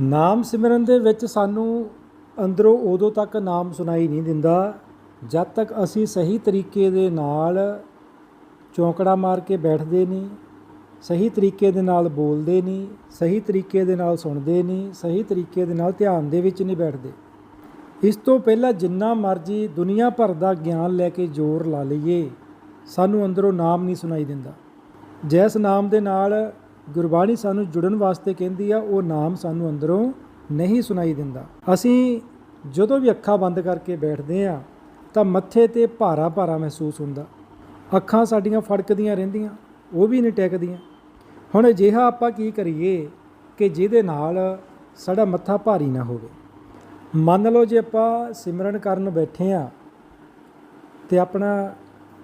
ਨਾਮ ਸਿਮਰਨ ਦੇ ਵਿੱਚ ਸਾਨੂੰ ਅੰਦਰੋਂ ਉਦੋਂ ਤੱਕ ਨਾਮ ਸੁਣਾਈ ਨਹੀਂ ਦਿੰਦਾ, ਜਦ ਤੱਕ ਅਸੀਂ ਸਹੀ ਤਰੀਕੇ ਦੇ ਨਾਲ ਚੌਂਕੜਾ ਮਾਰ ਕੇ ਬੈਠਦੇ ਨਹੀਂ, ਸਹੀ ਤਰੀਕੇ ਦੇ ਨਾਲ ਬੋਲਦੇ ਨਹੀਂ, ਸਹੀ ਤਰੀਕੇ ਦੇ ਨਾਲ ਸੁਣਦੇ ਨਹੀਂ, ਸਹੀ ਤਰੀਕੇ ਦੇ ਨਾਲ ਧਿਆਨ ਦੇ ਵਿੱਚ ਨਹੀਂ ਬੈਠਦੇ। ਇਸ ਤੋਂ ਪਹਿਲਾਂ ਜਿੰਨਾ ਮਰਜ਼ੀ ਦੁਨੀਆ ਭਰ ਦਾ ਗਿਆਨ ਲੈ ਕੇ ਜ਼ੋਰ ਲਾ ਲਈਏ, ਸਾਨੂੰ ਅੰਦਰੋਂ ਨਾਮ ਨਹੀਂ ਸੁਣਾਈ ਦਿੰਦਾ। ਜੈਸ ਨਾਮ ਦੇ ਨਾਲ ਗੁਰਬਾਣੀ ਸਾਨੂੰ ਜੁੜਨ ਵਾਸਤੇ ਕਹਿੰਦੀ ਆ, ਉਹ ਨਾਮ ਸਾਨੂੰ ਅੰਦਰੋਂ ਨਹੀਂ ਸੁਣਾਈ ਦਿੰਦਾ। ਅਸੀਂ ਜਦੋਂ ਵੀ ਅੱਖਾਂ ਬੰਦ ਕਰਕੇ ਬੈਠਦੇ ਆ, ਤਾਂ ਮੱਥੇ ਤੇ ਭਾਰਾ ਭਾਰਾ ਮਹਿਸੂਸ ਹੁੰਦਾ। ਅੱਖਾਂ ਸਾਡੀਆਂ ਫੜਕਦੀਆਂ ਰਹਿੰਦੀਆਂ, ਉਹ ਵੀ ਨਹੀਂ ਟਿਕਦੀਆਂ। ਹੁਣ ਅਜਿਹਾ ਆਪਾਂ ਕੀ ਕਰੀਏ ਕਿ ਜਿਹਦੇ ਨਾਲ ਸਾਡਾ ਮੱਥਾ ਭਾਰੀ ਨਾ ਹੋਵੇ। ਮੰਨ ਲਓ ਜੇ ਆਪਾਂ ਸਿਮਰਨ ਕਰਨ ਬੈਠੇ ਆ ਤੇ ਆਪਣਾ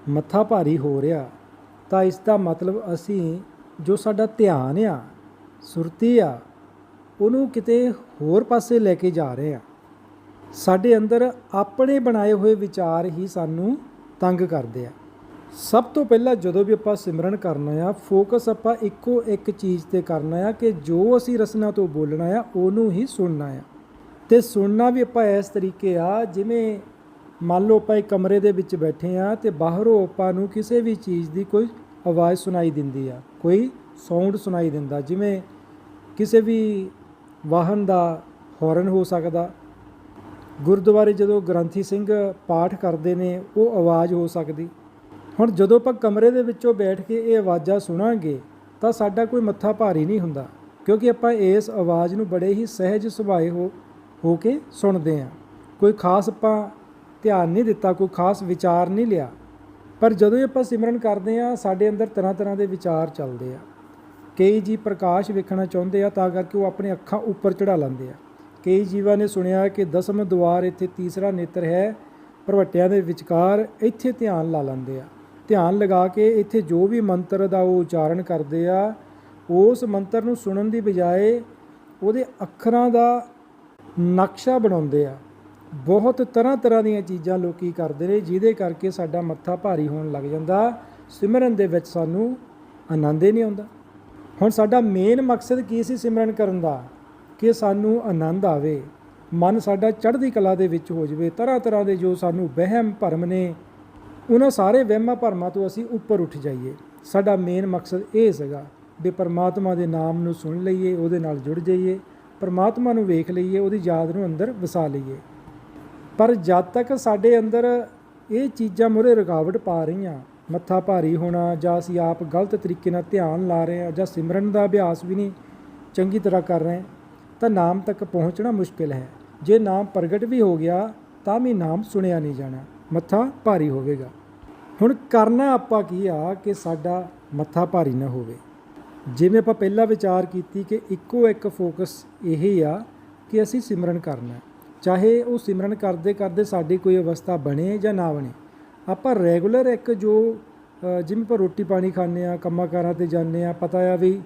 ਮੱਥਾ ਭਾਰੀ ਹੋ ਰਿਹਾ, ਤਾਂ ਇਸ ਦਾ ਮਤਲਬ ਅਸੀਂ ਜੋ ਸਾਡਾ ਧਿਆਨ ਆ, ਸੁਰਤੀ ਆ, ਉਹਨੂੰ ਕਿਤੇ ਹੋਰ ਪਾਸੇ ਲੈ ਕੇ ਜਾ ਰਹੇ ਆ। ਸਾਡੇ ਅੰਦਰ ਆਪਣੇ ਬਣਾਏ ਹੋਏ ਵਿਚਾਰ ਹੀ ਸਾਨੂੰ ਤੰਗ ਕਰਦੇ ਆ। ਸਭ ਤੋਂ ਪਹਿਲਾਂ ਜਦੋਂ ਵੀ ਆਪਾਂ ਸਿਮਰਨ ਕਰਨਾ ਆ, ਫੋਕਸ ਆਪਾਂ ਇੱਕੋ ਇੱਕ ਚੀਜ਼ ਤੇ ਕਰਨਾ ਆ ਕਿ ਜੋ ਅਸੀਂ ਰਸਨਾ ਤੋਂ ਬੋਲਣਾ ਆ, ਉਹਨੂੰ ਹੀ ਸੁਣਨਾ ਆ। ਤੇ ਸੁਣਨਾ ਵੀ ਆਪਾਂ ਇਸ ਤਰੀਕੇ ਆ, ਜਿਵੇਂ ਮੰਨ ਲਓ ਆਪਾਂ ਇੱਕ ਕਮਰੇ ਦੇ ਵਿੱਚ ਬੈਠੇ ਆ ਤੇ ਬਾਹਰੋਂ ਆਪਾਂ ਨੂੰ ਕਿਸੇ ਵੀ ਚੀਜ਼ ਦੀ ਕੋਈ ਆਵਾਜ਼ ਸੁਣਾਈ ਦਿੰਦੀ ਆ। ਕੋਈ ਸਾਊਂਡ ਸੁਣਾਈ ਦਿੰਦਾ, ਜਿਵੇਂ ਕਿਸੇ ਵੀ ਵਾਹਨ ਦਾ ਹਾਰਨ ਹੋ ਸਕਦਾ। ਗੁਰਦੁਆਰੇ ਜਦੋਂ ਗ੍ਰੰਥੀ ਸਿੰਘ ਪਾਠ ਕਰਦੇ ਨੇ, ਉਹ ਆਵਾਜ਼ ਹੋ ਸਕਦੀ। ਹੁਣ ਜਦੋਂ ਆਪਾਂ ਕਮਰੇ ਦੇ ਵਿੱਚੋਂ ਬੈਠ ਕੇ ਇਹ ਆਵਾਜ਼ਾਂ ਸੁਣਾਂਗੇ, ਤਾਂ ਸਾਡਾ ਕੋਈ ਮੱਥਾ ਭਾਰੀ ਨਹੀਂ ਹੁੰਦਾ, ਕਿਉਂਕਿ ਆਪਾਂ ਇਸ ਆਵਾਜ਼ ਨੂੰ ਬੜੇ ਹੀ ਸਹਿਜ ਸੁਭਾਏ ਹੋ ਹੋ ਕੇ ਸੁਣਦੇ ਹਾਂ। ਕੋਈ ਖਾਸ ਆਪਾਂ ਧਿਆਨ ਨਹੀਂ ਦਿੱਤਾ, ਕੋਈ ਖਾਸ ਵਿਚਾਰ ਨਹੀਂ ਲਿਆ। ਪਰ ਜਦੋਂ ਹੀ ਆਪਾਂ ਸਿਮਰਨ ਕਰਦੇ ਆ ਸਾਡੇ ਅੰਦਰ ਤਰ੍ਹਾਂ ਤਰ੍ਹਾਂ ਦੇ ਵਿਚਾਰ ਚੱਲਦੇ ਆ। ਕਈ ਜੀ ਪ੍ਰਕਾਸ਼ ਵੇਖਣਾ ਚਾਹੁੰਦੇ ਆ, ਤਾਂ ਕਰਕੇ ਉਹ ਆਪਣੇ ਅੱਖਾਂ ਉੱਪਰ ਚੜਾ ਲੈਂਦੇ ਆ। ਕਈ ਜੀਵਾਂ ਨੇ ਸੁਣਿਆ ਕਿ ਦਸਮ ਦੁਆਰ ਇੱਥੇ ਤੀਸਰਾ ਨੇਤਰ ਹੈ, ਭਰਵੱਟਿਆਂ ਦੇ ਵਿਚਕਾਰ ਇੱਥੇ ਧਿਆਨ ਲਾ ਲੈਂਦੇ ਆ। ਧਿਆਨ ਲਗਾ ਕੇ ਇੱਥੇ ਜੋ ਵੀ ਮੰਤਰ ਦਾ ਉਹ ਉਚਾਰਨ ਕਰਦੇ ਆ, ਉਸ ਮੰਤਰ ਨੂੰ ਸੁਣਨ ਦੀ ਬਜਾਏ ਉਹਦੇ ਅੱਖਰਾਂ ਦਾ ਨਕਸ਼ਾ ਬਣਾਉਂਦੇ ਆ। ਬਹੁਤ ਤਰ੍ਹਾਂ ਤਰ੍ਹਾਂ ਦੀਆਂ ਚੀਜ਼ਾਂ ਲੋਕੀ ਕਰਦੇ ਨੇ, ਜਿਹਦੇ ਕਰਕੇ ਸਾਡਾ ਮੱਥਾ ਭਾਰੀ ਹੋਣ ਲੱਗ ਜਾਂਦਾ। ਸਿਮਰਨ ਦੇ ਵਿੱਚ ਸਾਨੂੰ ਆਨੰਦ ਹੀ ਨਹੀਂ ਆਉਂਦਾ। ਹੁਣ ਸਾਡਾ ਮੇਨ ਮਕਸਦ ਕੀ ਸੀ ਸਿਮਰਨ ਕਰਨ ਦਾ? ਕਿ ਸਾਨੂੰ ਆਨੰਦ ਆਵੇ। ਮਨ ਸਾਡਾ ਚੜ੍ਹਦੀ ਕਲਾ ਦੇ ਵਿੱਚ ਹੋ ਜਾਵੇ। ਤਰ੍ਹਾਂ ਤਰ੍ਹਾਂ ਦੇ ਜੋ ਸਾਨੂੰ ਵਹਿਮ ਭਰਮ ਨੇ, ਉਹਨਾਂ ਸਾਰੇ ਵਹਿਮਾਂ ਭਰਮਾਂ ਤੋਂ ਅਸੀਂ ਉੱਪਰ ਉੱਠ ਜਾਈਏ। ਸਾਡਾ ਮੇਨ ਮਕਸਦ ਇਹ ਸੀਗਾ ਵੀ ਪਰਮਾਤਮਾ ਦੇ ਨਾਮ ਨੂੰ ਸੁਣ ਲਈਏ, ਉਹਦੇ ਨਾਲ ਜੁੜ ਜਾਈਏ। ਪਰਮਾਤਮਾ ਨੂੰ ਵੇਖ ਲਈਏ, ਉਹਦੀ ਯਾਦ ਨੂੰ ਅੰਦਰ ਵਸਾ ਲਈਏ। ਪਰ ਜਦ ਤੱਕ ਸਾਡੇ ਅੰਦਰ ਇਹ ਚੀਜ਼ਾਂ ਮੁਰੇ ਰੁਕਾਵਟ ਪਾ ਰਹੀਆਂ, ਮੱਥਾ ਭਾਰੀ ਹੋਣਾ ਜਾਂ ਅਸੀਂ ਆਪ ਗਲਤ ਤਰੀਕੇ ਨਾਲ ਧਿਆਨ ਲਾ ਰਹੇ ਹਾਂ ਜਾਂ ਸਿਮਰਨ ਦਾ ਅਭਿਆਸ ਵੀ ਨਹੀਂ ਚੰਗੀ ਤਰ੍ਹਾਂ ਕਰ ਰਹੇ, ਤਾਂ ਨਾਮ ਤੱਕ ਪਹੁੰਚਣਾ ਮੁਸ਼ਕਿਲ ਹੈ। ਜੇ ਨਾਮ ਪ੍ਰਗਟ ਵੀ ਹੋ ਗਿਆ, ਤਾਂ ਵੀ ਨਾਮ ਸੁਣਿਆ ਨਹੀਂ ਜਾਣਾ, ਮੱਥਾ ਭਾਰੀ ਹੋਵੇਗਾ। ਹੁਣ ਕਰਨਾ ਆਪਾਂ ਕੀ ਆ ਕਿ ਸਾਡਾ ਮੱਥਾ ਭਾਰੀ ਨਾ ਹੋਵੇ। ਜਿਵੇਂ ਆਪਾਂ ਪਹਿਲਾਂ ਵਿਚਾਰ ਕੀਤੀ ਕਿ ਇੱਕੋ ਇੱਕ ਫੋਕਸ ਇਹ ਆ ਕਿ ਅਸੀਂ ਸਿਮਰਨ ਕਰਨਾ। ਚਾਹੇ ਉਹ ਸਿਮਰਨ ਕਰਦੇ ਕਰਦੇ ਸਾਡੀ ਕੋਈ ਅਵਸਥਾ ਬਣੇ ਜਾਂ ਨਾ ਬਣੇ, ਆਪਾਂ ਰੈਗੂਲਰ ਇੱਕ ਜੋ ਜਿਵੇਂ ਆਪਾਂ ਰੋਟੀ ਪਾਣੀ ਖਾਂਦੇ ਆ ਕੰਮਾਂ ਕਾਰਾਂ ਤੇ ਜਾਂਦੇ ਆ ਪਤਾ ਆ ਵੀ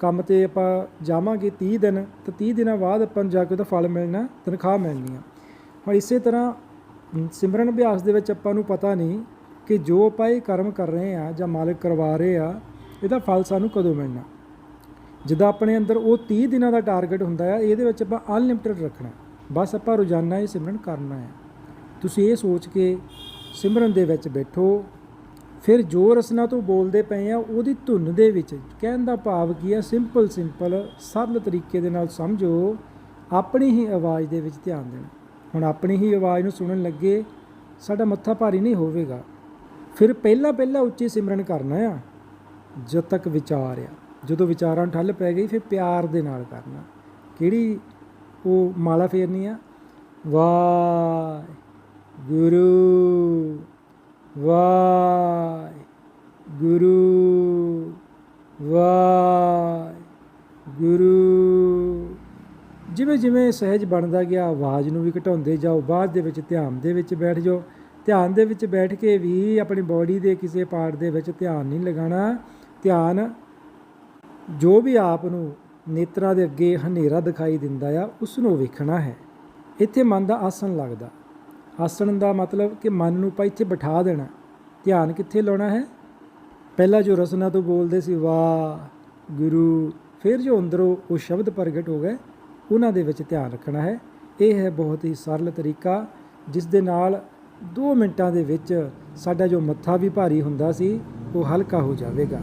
ਕੰਮ ਤੇ ਆਪਾਂ ਜਾਵਾਂਗੇ 30 ਦਿਨ, ਤਾਂ 30 ਦਿਨਾਂ ਬਾਅਦ ਆਪਾਂ ਨੂੰ ਜਾ ਕੇ ਉਹਦਾ ਫਲ ਮਿਲਣਾ, ਤਨਖਾਹ ਮਿਲਣੀ ਆ। ਹੁਣ ਇਸੇ ਤਰ੍ਹਾਂ ਸਿਮਰਨ ਅਭਿਆਸ ਦੇ ਵਿੱਚ ਆਪਾਂ ਨੂੰ ਪਤਾ ਨਹੀਂ ਕਿ ਜੋ ਆਪਾਂ ਇਹ ਕਰਮ ਕਰ ਰਹੇ ਆ ਜਾਂ ਮਾਲਕ ਕਰਵਾ ਰਹੇ ਆ, ਇਹਦਾ ਫਲ ਸਾਨੂੰ ਕਦੋਂ ਮਿਲਣਾ। ਜਿੱਦਾਂ ਆਪਣੇ ਅੰਦਰ ਉਹ 30 ਦਿਨਾਂ ਦਾ ਟਾਰਗੇਟ ਹੁੰਦਾ ਆ, ਇਹਦੇ ਵਿੱਚ ਆਪਾਂ ਅਨਲਿਮਿਟਿਡ ਰੱਖਣਾ। ਬਸ ਆਪਾਂ ਰੋਜ਼ਾਨਾ ਇਹ ਸਿਮਰਨ ਕਰਨਾ ਹੈ। ਤੁਸੀਂ ਇਹ ਸੋਚ ਕੇ ਸਿਮਰਨ ਦੇ ਵਿੱਚ ਬੈਠੋ। ਫਿਰ ਜੋ ਰਸਨਾ ਤੋਂ ਬੋਲਦੇ ਪਏ ਆ, ਉਹਦੀ ਧੁਨ ਦੇ ਵਿੱਚ ਕਹਿਣ ਦਾ ਭਾਵ ਕੀ ਆ ਸਿੰਪਲ ਸਿੰਪਲ ਸਰਲ ਤਰੀਕੇ ਦੇ ਨਾਲ ਸਮਝੋ, ਆਪਣੀ ਹੀ ਆਵਾਜ਼ ਦੇ ਵਿੱਚ ਧਿਆਨ ਦੇਣਾ। ਹੁਣ ਆਪਣੀ ਹੀ ਆਵਾਜ਼ ਨੂੰ ਸੁਣਨ ਲੱਗੇ, ਸਾਡਾ ਮੱਥਾ ਭਾਰੀ ਨਹੀਂ ਹੋਵੇਗਾ। ਫਿਰ ਪਹਿਲਾਂ ਪਹਿਲਾਂ ਉੱਚੀ ਸਿਮਰਨ ਕਰਨਾ ਆ। ਜਦ ਤੱਕ ਵਿਚਾਰ ਆ। ਜਦੋਂ ਵਿਚਾਰਾਂ ਠੱਲ ਪੈ ਗਈ, ਫਿਰ ਪਿਆਰ ਦੇ ਨਾਲ ਕਰਨਾ। ਕਿਹੜੀ ਉਹ ਮਾਲਾ ਫੇਰਨੀ ਆ? ਵਾਹਿ ਗੁਰੂ ਵਾਹਿ ਗੁਰੂ ਵਾਹਿ ਗੁਰੂ। ਜਿਵੇਂ ਜਿਵੇਂ ਸਹਿਜ ਬਣਦਾ ਗਿਆ, ਆਵਾਜ਼ ਨੂੰ ਵੀ ਘਟਾਉਂਦੇ ਜਾਓ, ਬਾਅਦ ਦੇ ਵਿੱਚ ਧਿਆਨ ਦੇ ਵਿੱਚ ਬੈਠ ਜਾਓ। ਧਿਆਨ ਦੇ ਵਿੱਚ ਬੈਠ ਕੇ ਵੀ ਆਪਣੀ ਬਾਡੀ ਦੇ ਕਿਸੇ ਪਾਰਟ ਦੇ ਵਿੱਚ ਧਿਆਨ ਨਹੀਂ ਲਗਾਉਣਾ। ਧਿਆਨ ਜੋ ਵੀ ਆਪ ਨੂੰ ਨੇਤਰਾਂ ਦੇ ਅੱਗੇ ਹਨੇਰਾ ਦਿਖਾਈ ਦਿੰਦਾ ਆ ਉਸ ਨੂੰ ਵੇਖਣਾ ਹੈ। ਇੱਥੇ ਮਨ ਦਾ ਆਸਣ ਲੱਗਦਾ। ਆਸਣ ਦਾ ਮਤਲਬ ਕਿ ਮਨ ਨੂੰ ਆਪਾਂ ਇੱਥੇ ਬਿਠਾ ਦੇਣਾ। ਧਿਆਨ ਕਿੱਥੇ ਲਾਉਣਾ ਹੈ? ਪਹਿਲਾਂ ਜੋ ਰਸਨਾ ਤੋਂ ਬੋਲਦੇ ਸੀ, ਵਾਹ, ਗੁਰੂ, ਫਿਰ ਜੋ ਅੰਦਰੋਂ ਉਹ ਸ਼ਬਦ ਪ੍ਰਗਟ ਹੋ ਗਏ, ਉਹਨਾਂ ਦੇ ਵਿੱਚ ਧਿਆਨ ਰੱਖਣਾ ਹੈ। ਇਹ ਹੈ ਬਹੁਤ ਹੀ ਸਰਲ ਤਰੀਕਾ, ਜਿਸ ਦੇ ਨਾਲ 2 ਮਿੰਟਾਂ ਦੇ ਵਿੱਚ ਸਾਡਾ ਜੋ ਮੱਥਾ ਵੀ ਭਾਰੀ ਹੁੰਦਾ ਸੀ, ਉਹ ਹਲਕਾ ਹੋ ਜਾਵੇਗਾ।